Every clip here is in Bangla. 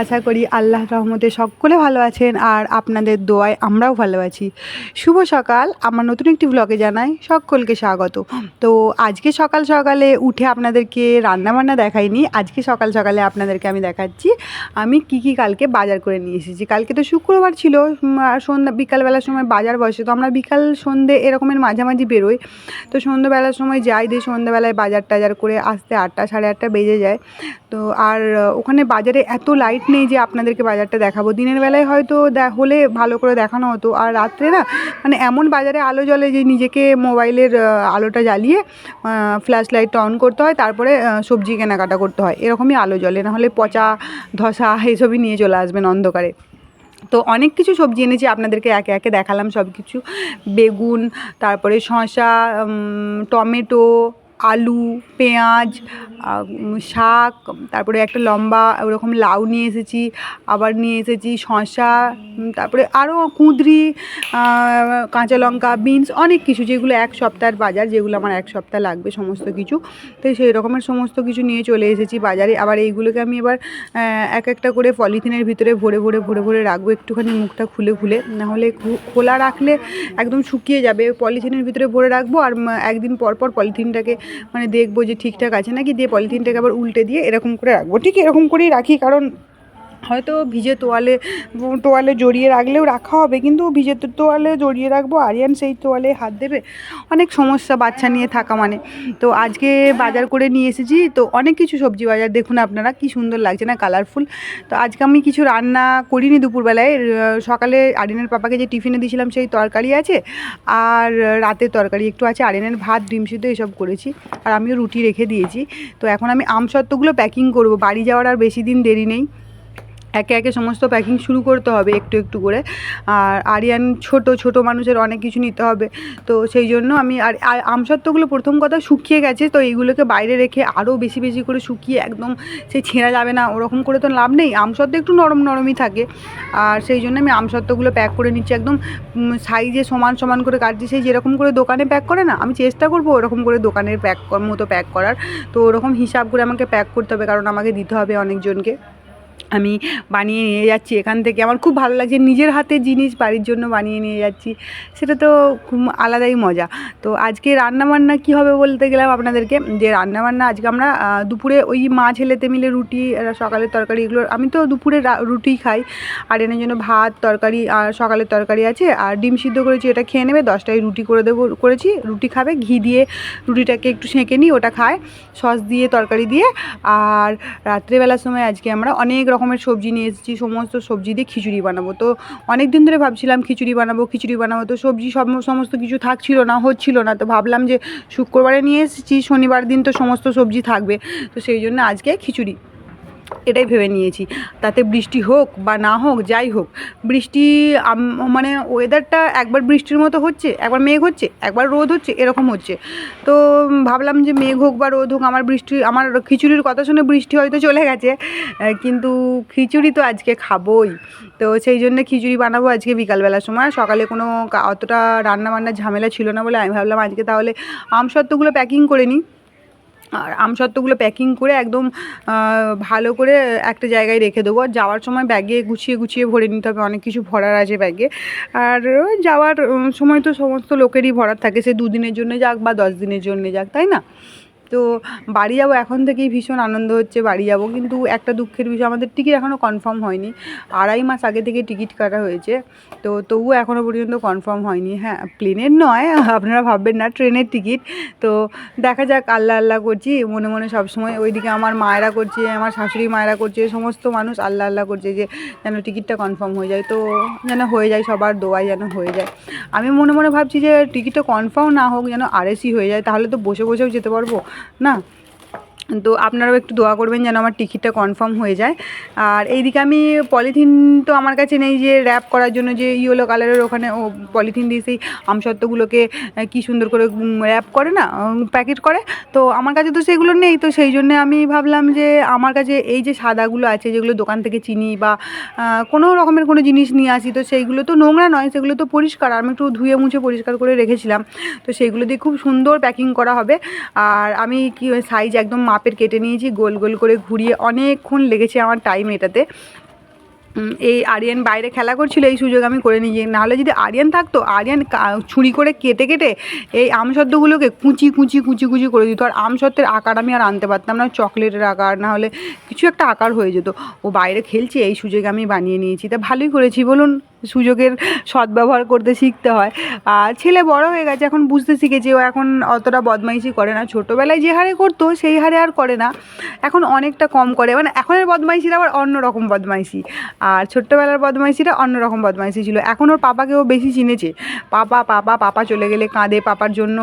আশা করি আল্লাহ রহমতে সকলে ভালো আছেন আর আপনাদের দোয়ায় আমরাও ভালো আছি। শুভ সকাল, আমার নতুন একটি ব্লগে জানাই সকলকে স্বাগত। তো আজকে সকাল সকালে উঠে আপনাদেরকে রান্নাবান্না দেখাইনি, আজকে সকাল সকালে আপনাদেরকে আমি দেখাচ্ছি। আমি কি কি কালকে বাজার করে নিয়ে এসেছি। কালকে তো শুক্রবার ছিল আর সন্ধ্যা, বিকালবেলার সময় বাজার বসে, তো আমরা বিকাল সন্ধে এরকমের মাঝামাঝি বেরোই। তো সন্ধ্যাবেলার সময় যাই, দিয়ে সন্ধ্যাবেলায় বাজার টাজার করে আসতে আটটা, সাড়ে আটটা বেজে যায়। তো আর ওখানে বাজারে এত লাইট নেই যে আপনাদেরকে বাজারটা দেখাবো। দিনের বেলায় হয়তো হলে ভালো করে দেখানো হতো। আর রাত্রে না মানে এমন বাজারে আলো জ্বলে যে নিজেকে মোবাইলের আলোটা জ্বালিয়ে ফ্ল্যাশ লাইটটা অন করতে হয়, তারপরে সবজি কেনাকাটা করতে হয়। এরকমই আলো জ্বলে। নাহলে পচা, ধসা এসবই নিয়ে চলে আসবেন অন্ধকারে। তো অনেক কিছু সবজি এনেছি, আপনাদেরকে একে একে দেখালাম সব কিছু বেগুন, তারপরে শসা টমেটো আলু, পেঁয়াজ শাক, তারপরে একটা লম্বা ওরকম লাউ নিয়ে এসেছি, আবার নিয়ে এসেছি শসা তারপরে আরও কুঁদরি কাঁচা লঙ্কা, বিনস, অনেক কিছু যেগুলো এক সপ্তাহের বাজার, যেগুলো আমার এক সপ্তাহ লাগবে সমস্ত কিছু। তো সেই রকমের সমস্ত কিছু নিয়ে চলে এসেছি বাজারে। আবার এইগুলোকে আমি এবার এক একটা করে পলিথিনের ভিতরে ভরে ভরে ভরে ভরে রাখব। একটুখানি মুখটা খুলে খুলে। নাহলে খোলা রাখলে একদম শুকিয়ে যাবে। পলিথিনের ভিতরে ভরে রাখব আর একদিন পর পর পলিথিনটাকে মানে দেখব যে ঠিকঠাক আছে নাকি, দিয়ে পলিথিনটাকে আবার উল্টে দিয়ে এরকম করে রাখব। ঠিক এরকম করেই রাখি, কারণ হয়তো ভিজে তোয়ালে তোয়ালে জড়িয়ে রাখলেও রাখা হবে, কিন্তু ভিজে তোয়ালে জড়িয়ে রাখব, আরিয়ান সেই তোয়ালে হাত দেবে। অনেক সমস্যা বাচ্চা নিয়ে থাকা মানে। তো আজকে বাজার করে নিয়ে এসেছি, তো অনেক কিছু সবজি বাজার, দেখুন আপনারা কি সুন্দর লাগছে না কালারফুল তো আজকে আমি কিছু রান্না করিনি দুপুরবেলায় সকালে আরিনের পাপাকে যে টিফিনে দিয়েছিলাম সেই তরকারি আছে, আর রাতের তরকারি একটু আছে আরিনের ভাত, ডিম সিদ্ধ এসব করেছি, আর আমিও রুটি রেখে দিয়েছি। তো এখন আমি আমসত্ত্বগুলো প্যাকিং করব, বাড়ি যাওয়ার আর বেশি দিন দেরি নেই। একে একে সমস্ত প্যাকিং শুরু করতে হবে একটু একটু করে। আর আরিয়ান ছোট ছোট মানুষের অনেক কিছু নিতে হবে। তো সেই জন্য আমি আর আমসত্ত্বগুলো প্রথম কথা শুকিয়ে গেছে, তো এইগুলোকে বাইরে রেখে আরও বেশি বেশি করে শুকিয়ে একদম সেই ছেঁড়া যাবে না, ওরকম করে তো লাভ নেই। আমসত্ত্ব একটু নরম, নরমই থাকে। আর সেই জন্য আমি আমসত্ত্বগুলো প্যাক করে নিচ্ছি একদম সাইজে সমান সমান করে কাটছি। সেই যেরকম করে দোকানে প্যাক করে না, আমি চেষ্টা করব ওরকম করে দোকানের প্যাক মতো প্যাক করার। তো ওরকম হিসাব করে আমাকে প্যাক করতে হবে, কারণ আমাকে দিতে হবে অনেকজনকে। আমি বানিয়ে নিয়ে যাচ্ছি এখান থেকে। আমার খুব ভালো লাগছে, নিজের হাতে জিনিস বাড়ির জন্য বানিয়ে নিয়ে যাচ্ছি। সেটা তো খুব আলাদাই মজা। তো আজকে রান্নাবান্না কী হবে বলতে গেলাম আপনাদেরকে, যে রান্নাবান্না আজকে আমরা দুপুরে ওই মা ছেলেতে মিলে রুটি সকালের তরকারি এগুলো, আমি তো দুপুরে রুটি খাই। আর এনে জন্য ভাত, তরকারি আর সকালের তরকারি আছে। আর ডিম সিদ্ধ করেছি, এটা খেয়ে নেবে, দশটায় রুটি করে দেবো, করেছি। রুটি খাবে, ঘি দিয়ে রুটিটাকে একটু সেঁকে নিই, ওটা খায়। সস দিয়ে, তরকারি দিয়ে। আর রাত্রেবেলার সময় আজকে আমরা অনেক রকমের সবজি নিয়ে এসেছি, সমস্ত সবজি দিয়ে খিচুড়ি বানাবো। তো অনেক দিন ধরে ভাবছিলাম খিচুড়ি বানাবো খিচুড়ি বানাবো, তো সবজি সব সমস্ত কিছু থাকছিল না, হচ্ছিল না। তো ভাবলাম যে শুক্রবারে নিয়ে এসেছি, শনিবার দিন তো সমস্ত সবজি থাকবে। তো সেই জন্য আজকে খিচুড়ি। এটাই ভেবে নিয়েছি। তাতে বৃষ্টি হোক বা না হোক, যাই হোক, বৃষ্টি মানে ওয়েদারটা একবার বৃষ্টির মতো হচ্ছে, একবার মেঘ হচ্ছে, একবার রোদ হচ্ছে, এরকম হচ্ছে। তো ভাবলাম যে মেঘ হোক বা রোদ হোক, আমার বৃষ্টি, আমার খিচুড়ির কথা শুনে বৃষ্টি হয়তো চলে গেছে কিন্তু খিচুড়ি তো আজকে খাবোই। তো সেই জন্য খিচুড়ি বানাবো আজকে বিকালবেলার সময়। সকালে কোনো অতটা রান্না বান্নার ঝামেলা ছিল না বলে আমি ভাবলাম আজকে তাহলে আমসত্ত্বগুলো প্যাকিং করে নিই। আর আমসত্ত্বগুলো প্যাকিং করে একদম ভালো করে একটা জায়গায় রেখে দেবো। আর যাওয়ার সময় ব্যাগে গুছিয়ে গুছিয়ে ভরে নিতে হবে, অনেক কিছু ভরার আছে ব্যাগে আর যাওয়ার সময় তো সমস্ত লোকেরই ভরার থাকে, সে দুদিনের জন্য যাক বা দশ দিনের জন্য যাক, তাই না? তো বাড়ি যাব, এখন থেকেই ভীষণ আনন্দ হচ্ছে বাড়ি যাব। কিন্তু একটা দুঃখের বিষয়, আমাদের টিকিট এখনও কনফার্ম হয়নি। আড়াই মাস আগে থেকে টিকিট কাটা হয়েছে। তো তবুও এখনও পর্যন্ত কনফার্ম হয়নি। হ্যাঁ প্লেনের নয়, আপনারা ভাববেন না, ট্রেনের টিকিট। তো দেখা যাক, আল্লাহ আল্লাহ করছি, মনে মনে সবসময় ওইদিকে আমার মায়েরা করছে, আমার শাশুড়ি মায়েরা করছে, সমস্ত মানুষ আল্লাহ আল্লাহ করছে যে যেন টিকিটটা কনফার্ম হয়ে যায়। তো যেন হয়ে যায়, সবার দোয়ায় যেন হয়ে যায়। আমি মনে মনে ভাবছি যে টিকিটটা কনফার্ম না হোক, যেন আরএসি হয়ে যায়, তাহলে তো বসে বসেও যেতে পারব। না তো আপনারাও একটু দোয়া করবেন যেন আমার টিকিটটা কনফার্ম হয়ে যায়। আর এইদিকে আমি পলিথিন তো আমার কাছে নেই যে র্যাপ করার জন্য যে ইয়েলো কালারের ওখানে ও পলিথিন দিয়ে সেই আমসত্ত্বগুলোকে কী সুন্দর করে র্যাপ করে না প্যাকেট করে। তো আমার কাছে তো সেগুলো নেই, তো সেই জন্য আমি ভাবলাম যে আমার কাছে এই যে সাদাগুলো আছে যেগুলো দোকান থেকে চিনি বা কোনো রকমের কোনো জিনিস নিয়ে আসি, তো সেইগুলো তো নোংরা নয়, সেগুলো তো পরিষ্কার। আমি একটু ধুয়ে মুছে পরিষ্কার করে রেখেছিলাম। তো সেইগুলো দিয়ে খুব সুন্দর প্যাকিং করা হবে। আর আমি কি সাইজ একদম মাপের কেটে নিয়েছি, গোল গোল করে ঘুরিয়ে অনেকক্ষণ লেগেছে আমার টাইম এটাতে। এই আরিয়ান বাইরে খেলা করছিল, এই সুযোগ আমি করে নিয়েছি নাহলে যদি আরিয়ান থাকতো, আরিয়ান ছুরি করে কেটে কেটে এই আমসত্ত্বগুলোকে কুচি কুচি কুচি কুচি করে দিত। আর আমসত্ত্বের আকার আমি আর আনতে পারতাম না, চকলেটের আকার না হলে কিছু একটা আকার হয়ে যেত। ও বাইরে খেলছে, এই সুযোগে আমি বানিয়ে নিয়েছি। তা ভালোই করেছি, বলুন। সুযোগের সদ্ব্যবহার করতে শিখতে হয়। আর ছেলে বড় হয়ে গেছে, এখন বুঝতে শিখেছে, ও এখন অতটা বদমাইশি করে না। ছোটোবেলায় যে হারে করতো, সেই হারে আর করে না। এখন অনেকটা কম করে। মানে এখনের বদমাইশিটা আবার অন্য রকম বদমাইশি। আর ছোট্টবেলার বদমাইশিটা অন্য রকম বদমাইশি ছিল। এখন ওর পাপাকে ও বেশি চিনেছে। পাপা পাপা পাপা চলে গেলে কাঁদে, পাপার জন্য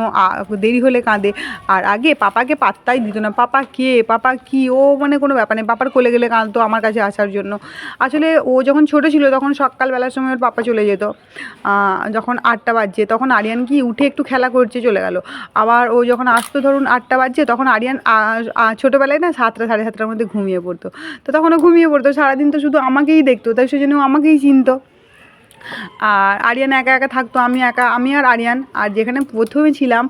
দেরি হলে কাঁদে। আর আগে পাপাকে পাত্তাই দিত না। পাপা কে? পাপা কি? ও মানে কোনো ব্যাপার নেই। পাপার কোলে গেলে কাঁদতো আমার কাছে আসার জন্য। আসলে ও যখন ছোট ছিল, তখন সকালবেলার সময় ওর পাপা চলে যেত। যখন আটটা বাজছে, তখন আরিয়ান কি উঠে একটু খেলা করছে চলে গেল। আবার ও যখন আসতো ধরুন আটটা বাজছে, তখন আরিয়ান ছোটোবেলায় না সাতটা, সাড়ে সাতটার মধ্যে ঘুমিয়ে পড়তো। তো তখন ও ঘুমিয়ে পড়তো, সারাদিন তো শুধু আমাকেই দেখতো, তাই সেজন্য আমাকেই চিনতো। আর আরিয়ান একা একা থাকতো, আমি একা, আমি আর আরিয়ান। আর যেখানে প্রথমে ছিলাম,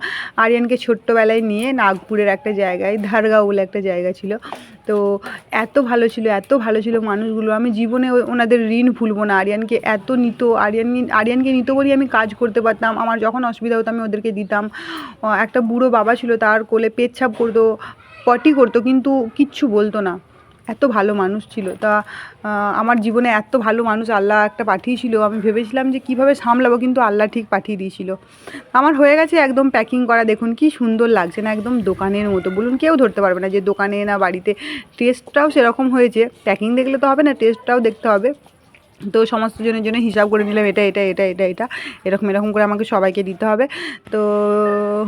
আরিয়ানকে ছোট্টবেলায় নিয়ে নাগপুরের একটা জায়গায় ধারগাঁও বলে একটা জায়গা ছিল। তো এত ভালো ছিল, এত ভালো ছিল মানুষগুলো। আমি জীবনে ওনাদের ঋণ ভুলবো না। আরিয়ানকে এত নিত, আরিয়ান, আরিয়ানকে নিত বলেই আমি কাজ করতে পারতাম। আমার যখন অসুবিধা হতো, আমি ওদেরকে দিতাম। একটা বুড়ো বাবা ছিল, তার কোলে পেচ্ছাপ করতো, পটি করতো, কিন্তু কিচ্ছু বলতো না। এত ভালো মানুষ ছিল। তা আমার জীবনে এত ভালো মানুষ আল্লাহ একটা পাঠিয়েছিল। আমি ভেবেছিলাম যে কীভাবে সামলাবো কিন্তু আল্লাহ ঠিক পাঠিয়ে দিয়েছিল। আমার হয়ে গেছে একদম প্যাকিং করা। দেখুন কি সুন্দর লাগছে না, একদম দোকানের মতো। বলুন কেউ ধরতে পারবে না যে দোকানে না বাড়িতে। টেস্টটাও সেরকম হয়েছে। প্যাকিং দেখলে তো হবে না টেস্টটাও দেখতে হবে। তো সমস্ত জনের জন্য হিসাব করে নিলাম, এটা এটা এটা এটা এটা। এরকম এরকম করে আমাকে সবাইকে দিতে হবে। তো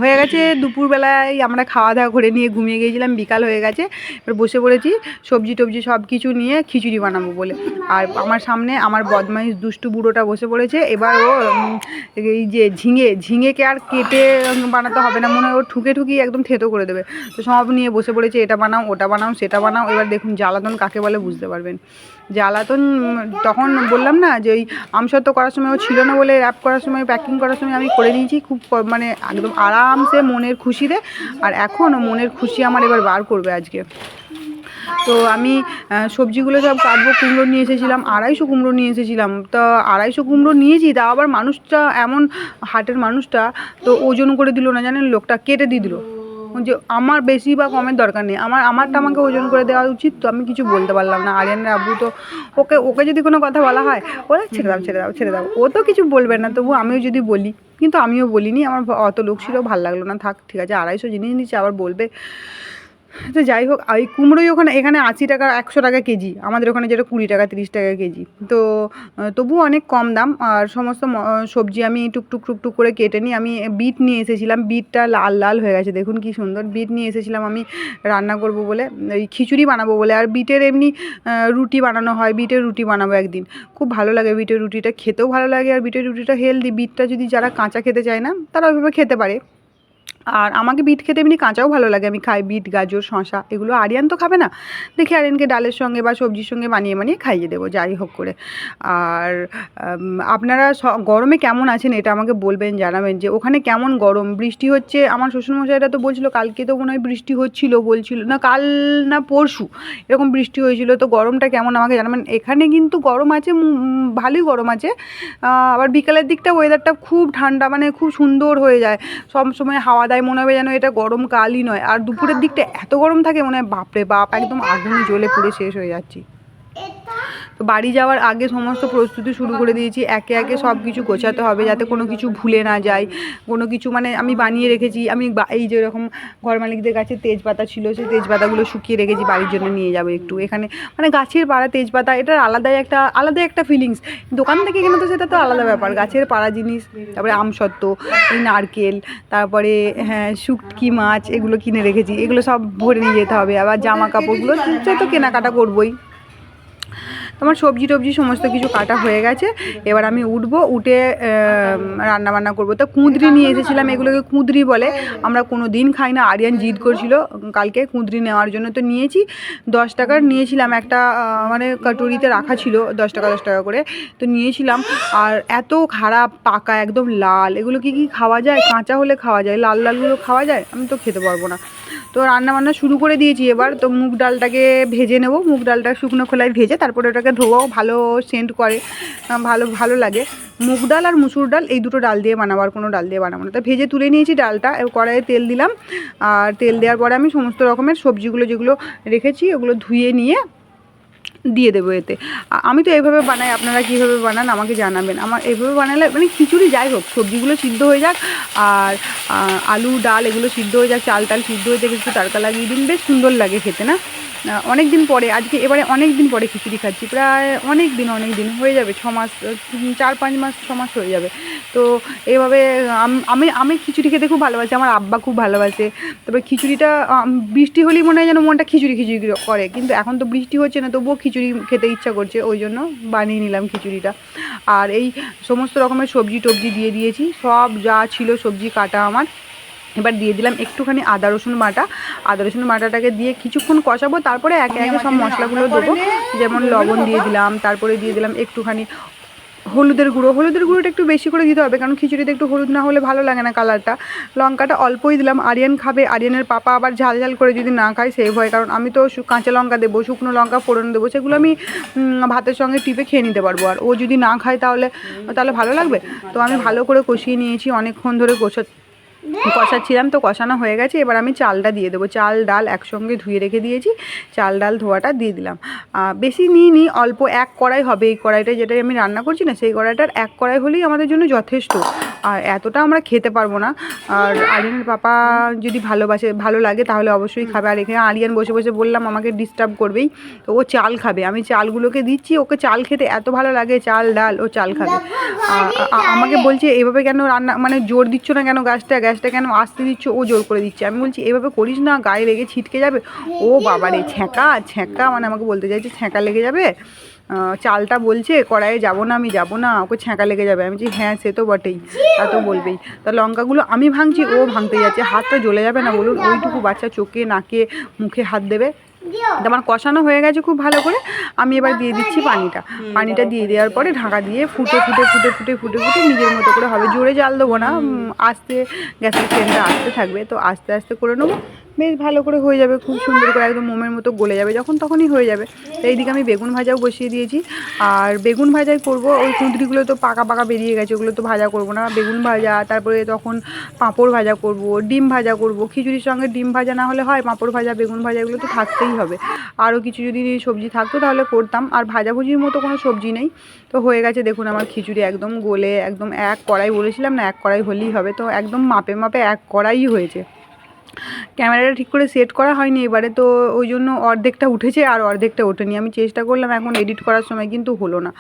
হয়ে গেছে, দুপুরবেলায় আমরা খাওয়া দাওয়া করে নিয়ে ঘুমিয়ে গিয়েছিলাম, বিকাল হয়ে গেছে। এবার বসে পড়েছি, সবজি টবজি সব কিছু নিয়ে খিচুড়ি বানাবো বলে। আর আমার সামনে আমার বদমাইশ দুষ্টু বুড়োটা বসে পড়েছে। এবার ও এই যে ঝিঙে, ঝিঙেকে আর কেটে বানাতে হবে না। মনে হয় ও ঠুকে ঠুকি একদম থেতো করে দেবে। তো সব নিয়ে বসে পড়েছে, এটা বানাও, ওটা বানাও, সেটা বানাও। এবার দেখুন, জ্বালাতন কাকে বলে বুঝতে পারবেন। জ্বালাতন তখন বললাম না যে ওই আমসত্ব করার সময় ও ছিল না বলে র্যাপ করার সময় প্যাকিং করার সময় আমি করে নিয়েছি খুব মানে একদম আরামসে মনের খুশিতে। আর এখন মনের খুশি আমার এবার বার করবে আজকে। তো আমি সবজিগুলো সব কাটবো, কুমড়ো নিয়ে এসেছিলাম, আড়াইশো কুমড়ো নিয়ে এসেছিলাম। তা আড়াইশো কুমড়ো নিয়েছি, তা আবার মানুষটা, এমন হাটের মানুষটা, তো ওজন করে দিল না জানেন, লোকটা কেটে দিয়ে দিল। যে আমার বেশি বা কমের দরকার নেই। আমার, আমারটা আমাকে ওজন করে দেওয়া উচিত, তো আমি কিছু বলতে পারলাম না। আরিয়ানের আব্বু তো ওকে ওকে যদি কোনো কথা বলা হয় ওরা ছেড়ে দাও ছেড়ে দাও ছেড়ে দাও। ও তো কিছু বলবে না, তবু আমিও যদি বলি, কিন্তু আমিও বলিনি। আমার অত লোক ছিল, ভালো লাগল না, থাক, ঠিক আছে, আড়াইশো জিনিস নিচ্ছে, আবার বলবে তো যাই হোক ওই কুমড়োই ওখানে, এখানে আশি টাকা, একশো টাকা কেজি। আমাদের ওখানে যেটা কুড়ি টাকা, তিরিশ টাকা কেজি। তো তবুও অনেক কম দাম। আর সমস্ত সবজি আমি টুকটুক টুকটুক করে কেটে নিই। আমি বিট নিয়ে এসেছিলাম। বিটটা লাল লাল হয়ে গেছে। দেখুন কি সুন্দর বিট নিয়ে এসেছিলাম আমি রান্না করব বলে। ওই খিচুড়ি বানাবো বলে। আর বিটের এমনি রুটি বানানো হয়। বিটের রুটি বানাবো একদিন। খুব ভালো লাগে বিটের রুটিটা। খেতেও ভালো লাগে। আর বিটের রুটিটা হেলদি বিটটা যদি যারা কাঁচা খেতে চায় না, তারা ওইভাবে খেতে পারে। আর আমাকে বিট খেতে এমনি কাঁচাও ভালো লাগে। আমি খাই বিট, গাজর শশা এগুলো আরিয়ান তো খাবে না। দেখি আরিয়ানকে ডালের সঙ্গে বা সবজির সঙ্গে বানিয়ে বানিয়ে খাইয়ে দেবো, যাই হোক করে। আর আপনারা গরমে কেমন আছেন এটা আমাকে বলবেন, জানাবেন যে ওখানে কেমন গরম? বৃষ্টি হচ্ছে, আমার শ্বশুরমশাইরা তো বলছিল, কালকে তো মনে হয় বৃষ্টি হচ্ছিল, বলছিল, না কাল না পরশু, এরকম বৃষ্টি হয়েছিল, তো গরমটা কেমন আমাকে জানাবেন। এখানে কিন্তু গরম আছে ভালোই গরম আছে। আবার বিকালের দিকটা ওয়েদারটা খুব ঠান্ডা মানে খুব সুন্দর হয়ে যায়। সব সময় হাওয়া দেয় মনে হবে যেন এটা গরমকালই নয়। আর দুপুরের দিকটা এত গরম থাকে মনে হয় বাপরে বাপ একদম আগুনে জ্বলে পুড়ে শেষ হয়ে যাচ্ছি। তো বাড়ি যাওয়ার আগে সমস্ত প্রস্তুতি শুরু করে দিয়েছি। একে একে সব কিছু গোছাতে হবে যাতে কোনো কিছু ভুলে না যায় কোনো কিছু মানে আমি বানিয়ে রেখেছি। আমি এই যে এরকম ঘর মালিকদের কাছে তেজপাতা ছিল, সেই তেজপাতাগুলো শুকিয়ে রেখেছি, বাড়ির জন্য নিয়ে যাব একটু। এখানে মানে গাছের পাড়া তেজপাতা, এটার আলাদাই একটা আলাদাই একটা ফিলিংস দোকান থেকে কিনে তো সেটা তো আলাদা ব্যাপার। গাছের পাড়া জিনিস, তারপরে আমসত্ত্ব এই নারকেল, তারপরে হ্যাঁ শুটকি মাছ, এগুলো কিনে রেখেছি। এগুলো সব ভরে নিয়ে যেতে হবে। আবার জামা কাপড়গুলো তো কেনাকাটা করবোই। তোমার সবজি টবজি সমস্ত কিছু কাটা হয়ে গেছে। এবার আমি উঠবো, উঠে রান্না বান্না করব। তো কুঁদরি নিয়ে এসেছিলাম, এগুলোকে কুঁদরি বলে। আমরা কোনো দিন খাই না, আরিয়ান জিদ করছিল, কালকে কুঁদরি নেওয়ার জন্য তো নিয়েছি। দশ টাকার নিয়েছিলাম একটা মানে কাটুরিতে রাখা ছিল, দশ টাকা দশ টাকা করে। তো নিয়েছিলাম, আর এত খারাপ, পাকা, একদম লাল। এগুলো কি কি খাওয়া যায়? কাঁচা হলে খাওয়া যায়, লাল লালগুলো খাওয়া যায়? আমি তো খেতে পারব না। তো রান্নাবান্না শুরু করে দিয়েছি এবার। তো মুগ ডালটাকে ভেজে নেব। মুগ ডালটা শুকনো খোলায় ভেজে তারপরে ওটাকে ধোয়াও, ভালো সেন্ট করে ভালো ভালো লাগে। মুগ ডাল আর মুসুর ডাল এই দুটো ডাল দিয়ে বানাবার কোনো ডাল দিয়ে বানাবো না। তো ভেজে তুলে নিয়েছি ডালটা কড়াইয়ে তেল দিলাম। আর তেল দেওয়ার পরে আমি সমস্ত রকমের সবজিগুলো যেগুলো রেখেছি, ওগুলো ধুয়ে নিয়ে দিয়ে দেবো এতে। আমি তো এইভাবে বানাই, আপনারা কীভাবে বানান আমাকে জানাবেন। আমার এইভাবে বানালে মানে খিচুড়ি যাই হোক, সবজিগুলো সিদ্ধ হয়ে যাক, আর আলু, ডাল এগুলো সিদ্ধ হয়ে যাক, চাল টাল সিদ্ধ হয়ে যাক, একটু তারকা লাগিয়ে দিন, বেশ সুন্দর লাগে খেতে, না? অনেক দিন পরে, আজকে এবারে অনেক দিন পরে খিচুড়ি খাচ্ছি, প্রায় অনেক দিন অনেক দিন, হয়ে যাবে ছ মাস চার পাঁচ মাস, ছ মাস হয়ে যাবে। তো এভাবে, আমি আমি খিচুড়ি খেতে খুব ভালোবাসি, আমার আব্বা খুব ভালোবাসে। তবে খিচুড়িটা বৃষ্টি হলেই মনে হয় যেন মনটা খিচুড়ি খিচুড়ি করে, কিন্তু এখন তো বৃষ্টি হচ্ছে না, তবুও খিচুড়ি খেতে ইচ্ছা করছে ওই জন্য বানিয়ে নিলাম খিচুড়িটা। আর এই সমস্ত রকমের সবজি টবজি দিয়ে দিয়েছি সব যা ছিল সবজি কাটা আমার। এবার দিয়ে দিলাম একটুখানি আদা রসুন বাটা। আদা রসুন বাটাটাকে দিয়ে কিছুক্ষণ কষাবো তারপরে একে একে সব মশলাগুলো দেবো। যেমন লবণ দিয়ে দিলাম তারপরে দিয়ে দিলাম একটুখানি হলুদের গুঁড়ো। হলুদের গুঁড়োটা একটু বেশি করে দিতে হবে, কারণ খিচুড়িতে একটু হলুদ না হলে ভালো লাগে না কালারটা লঙ্কাটা অল্পই দিলাম, আরিয়ান খাবে, আরিয়ানের পাপা আবার ঝাল ঝাল করে যদি না খায় সেভ হয়, কারণ আমি তো কাঁচা লঙ্কা দেবো, শুকনো লঙ্কা ফোড়ন দেবো, সেগুলো আমি ভাতের সঙ্গে টিপে খেয়ে নিতে পারব। আর ও যদি না খায় তাহলে তাহলে ভালো লাগবে? তো আমি ভালো করে কষিয়ে নিয়েছি, অনেকক্ষণ ধরে কষা কষাচ্ছিলাম তো কষানো হয়ে গেছে, এবার আমি চালটা দিয়ে দেবো। চাল, ডাল একসঙ্গে ধুয়ে রেখে দিয়েছি, চাল, ডাল, ধোয়াটা দিয়ে দিলাম। বেশি নিই নি, অল্প এক কড়াই হবে এই কড়াইটা যেটাই আমি রান্না করছি না, সেই কড়াইটার এক কড়াই হলেই আমাদের জন্য যথেষ্ট। আর এতটা আমরা খেতে পারব না। আর আরিয়ানের পাপা যদি ভালোবাসে, ভালো লাগে তাহলে অবশ্যই খাবে। আর এখানে আরিয়ান বসে বসে বললাম, আমাকে ডিস্টার্ব করবেই। তো ও চাল খাবে। আমি চালগুলোকে দিচ্ছি, ওকে চাল খেতে এত ভালো লাগে, চাল, ডাল, ও চাল খাবে। আমাকে বলছে, এভাবে কেন রান্না মানে জোর দিচ্ছ না কেন গ্যাসটা? গ্যাসটা কেন আসতে দিচ্ছ? ও জোর করে দিচ্ছে। আমি বলছি, এভাবে করিস না, গায়ে লেগে ছিটকে যাবে। ও বাবারে ছ্যাঁকা ছ্যাঁকা মানে আমাকে বলতে চাইছে ছ্যাঁকা লেগে যাবে? চালটা বলছে, কড়াইয়ে যাব না, আমি যাব না, ওকে ছ্যাঁকা লেগে যাবে। আমি বলছি হ্যাঁ সে তো বটেই। তা তো বলবেই। তা লঙ্কাগুলো আমি ভাঙছি, ও ভাঙতে যাচ্ছে। হাতটা জ্বলে যাবে না, বলুন, ওইটুকু বাচ্চা চোখে, নাকে, মুখে হাত দেবে। আমার কষানো হয়ে গেছে খুব ভালো করে। আমি এবার দিয়ে দিচ্ছি পানিটা। পানিটা দিয়ে দেওয়ার পরে ঢাকা দিয়ে ফুটে ফুটে ফুটে ফুটে ফুটে ফুটে নিজের মতো করে হবে। জোরে জাল দেবো না আস্তে গ্যাসের ফ্লেমটা আস্তে থাকবে। তো আস্তে আস্তে করে নেব। বেশ ভালো করে হয়ে যাবে, খুব সুন্দর করে একদম মোমের মতো গলে যাবে, যখন তখনই হয়ে যাবে। এইদিকে আমি বেগুন ভাজাও বসিয়ে দিয়েছি। আর বেগুন ভাজাই করব, ওই কুঁদরিগুলো তো পাকা পাকা বেরিয়ে গেছে, ওগুলো তো ভাজা করব না। বেগুন ভাজা, তারপরে তখন পাঁপড় ভাজা করব, ডিম ভাজা করব। খিচুড়ির সঙ্গে ডিম ভাজা না হলে হয়, পাঁপড় ভাজা, বেগুন ভাজা, এগুলো তো থাকতেই হবে। আরও কিছু যদি সবজি থাকতো তাহলে করতাম। আর ভাজাভুজির মতো কোনো সবজি নেই। তো হয়ে গেছে, দেখুন আমার খিচুড়ি একদম গলে, একদম এক কড়াই বলেছিলাম না, এক কড়াই হলেই হবে। তো একদম মাপে মাপে এক কড়াই হয়েছে। ক্যামেরাটা ঠিক করে সেট করা হয়নি এবারে, তো ওই জন্য অর্ধেকটা উঠেছে আর অর্ধেকটা ওঠেনি। আমি চেষ্টা করলাম এখন এডিট করার সময় কিন্তু হলো না।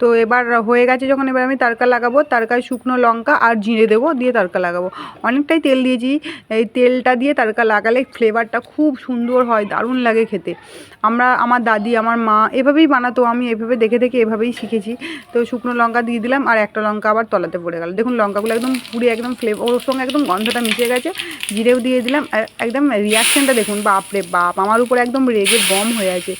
তো এবার হয়ে গেছে যখন এবার আমি তারকা লাগাবো, তারকায় শুকনো লঙ্কা আর জিরে দেবো, দিয়ে তারকা লাগাবো। অনেকটাই তেল দিয়েছি, এই তেলটা দিয়ে তারকা লাগালে ফ্লেভারটা খুব সুন্দর হয়, দারুণ লাগে খেতে। আমরা, আমার দাদি, আমার মা এভাবেই বানাতো, আমি এভাবে দেখে দেখে এভাবেই শিখেছি। তো শুকনো লঙ্কা দিয়ে দিলাম আর একটা লঙ্কা আবার তলাতে পড়ে গেল। দেখুন লঙ্কাগুলো একদম পুড়ে একদম ফ্লেভার ওর সঙ্গে একদম গন্ধটা মিশে গেছে। জিরেও দিয়ে দিলাম আর একদম রিয়াকশানটা দেখুন, বাপরে বাপ, আমার উপর একদম রেগে বম হয়ে আছে।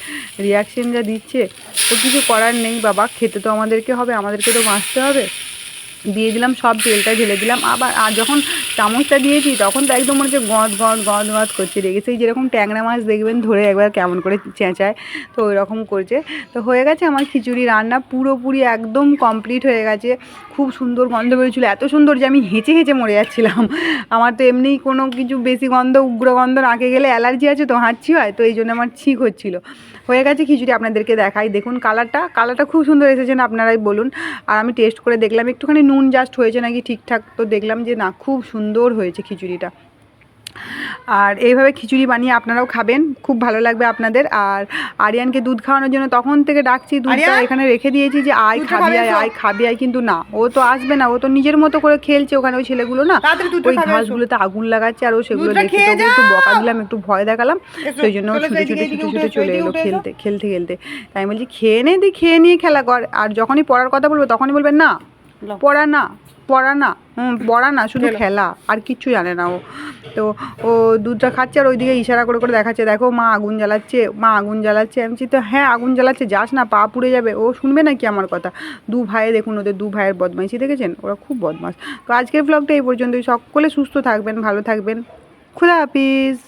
রিয়াকশান যা দিচ্ছে, তো কিছু করার নেই বাবা, খেতে তো আমাদেরকে হবে, আমাদেরকে তো বাঁচতে হবে। দিয়ে দিলাম, সব তেলটা ঢেলে দিলাম। আবার, আর যখন চামচটা দিয়েছি, তখন তো একদম মনে হচ্ছে গঁদ গঁদ গঁদ গঁদ করছে। রেগে সেই যেরকম ট্যাংরা মাছ দেখবেন, ধরে একবার কেমন করে চেঁচায়, তো ওই রকম করছে। তো হয়ে গেছে আমার খিচুড়ি রান্না, পুরোপুরি একদম কমপ্লিট হয়ে গেছে। খুব সুন্দর গন্ধ বেরোচ্ছিলো, এত সুন্দর যে আমি হেঁচে হেঁচে মরে যাচ্ছিলাম। আমার তো এমনিই কোনো কিছু বেশি গন্ধ, উগ্র গন্ধ নাকে গেলে অ্যালার্জি আছে তো হাঁচি হয়, তো এই জন্য আমার ঠিক হচ্ছিল। হয়ে গেছে খিচুড়ি, আপনাদেরকে দেখাই। দেখুন, কালারটা কালারটা খুব সুন্দর এসেছেন আপনারাই বলুন। আর আমি টেস্ট করে দেখলাম, একটুখানি নুন জাস্ট হয়েছে নাকি ঠিকঠাক তো দেখলাম যে না খুব সুন্দর হয়েছে খিচুড়িটা। আর এইভাবে খিচুড়ি বানিয়ে আপনারাও খাবেন খুব ভালো লাগবে আপনাদের। আর আরিয়ানকে দুধ খাওয়ানোর জন্য তখন থেকে ডাকছি দুধটা এখানে রেখে দিয়েছি যে আয় খাবি আয় আয় খাবি আয় কিন্তু না ও তো আসবে না ও তো নিজের মতো করে খেলছে ওখানে ওই ছেলেগুলো না। ওই ঘাসগুলোতে আগুন লাগাচ্ছে আর ও সেগুলো দেখে ওকে একটু বকা দিলাম একটু ভয় দেখালাম। সেই জন্য ছুটে ছুটে ছুটে ছুটে চলে এলো খেলতে খেলতে খেলতে। তাই বলছি খেয়ে নে দি খেয়ে নিয়ে খেলা কর। আর যখনই পড়ার কথা বলব তখনই বলবেন না। পড়া না পড়া না হুম। পড়া না শুধু খেলো। আর কিচ্ছু জানে না ও। তো ও দুধটা খাচ্ছে আর ওইদিকে ইশারা করে করে দেখাচ্ছে দেখো মা আগুন জ্বালাচ্ছে মা আগুন জ্বালাচ্ছে। আমি তো হ্যাঁ আগুন জ্বালাচ্ছে যাস না পা পুড়ে যাবে। ও শুনবে নাকি আমার কথা? দু ভাইয়ে দেখুন ওদের দু ভাইয়ের বদমাইশি দেখেছেন? ওরা খুব বদমাস। তো আজকের ব্লগটা এই পর্যন্তই। সকলে সুস্থ থাকবেন ভালো থাকবেন। খুদা হাফিজ।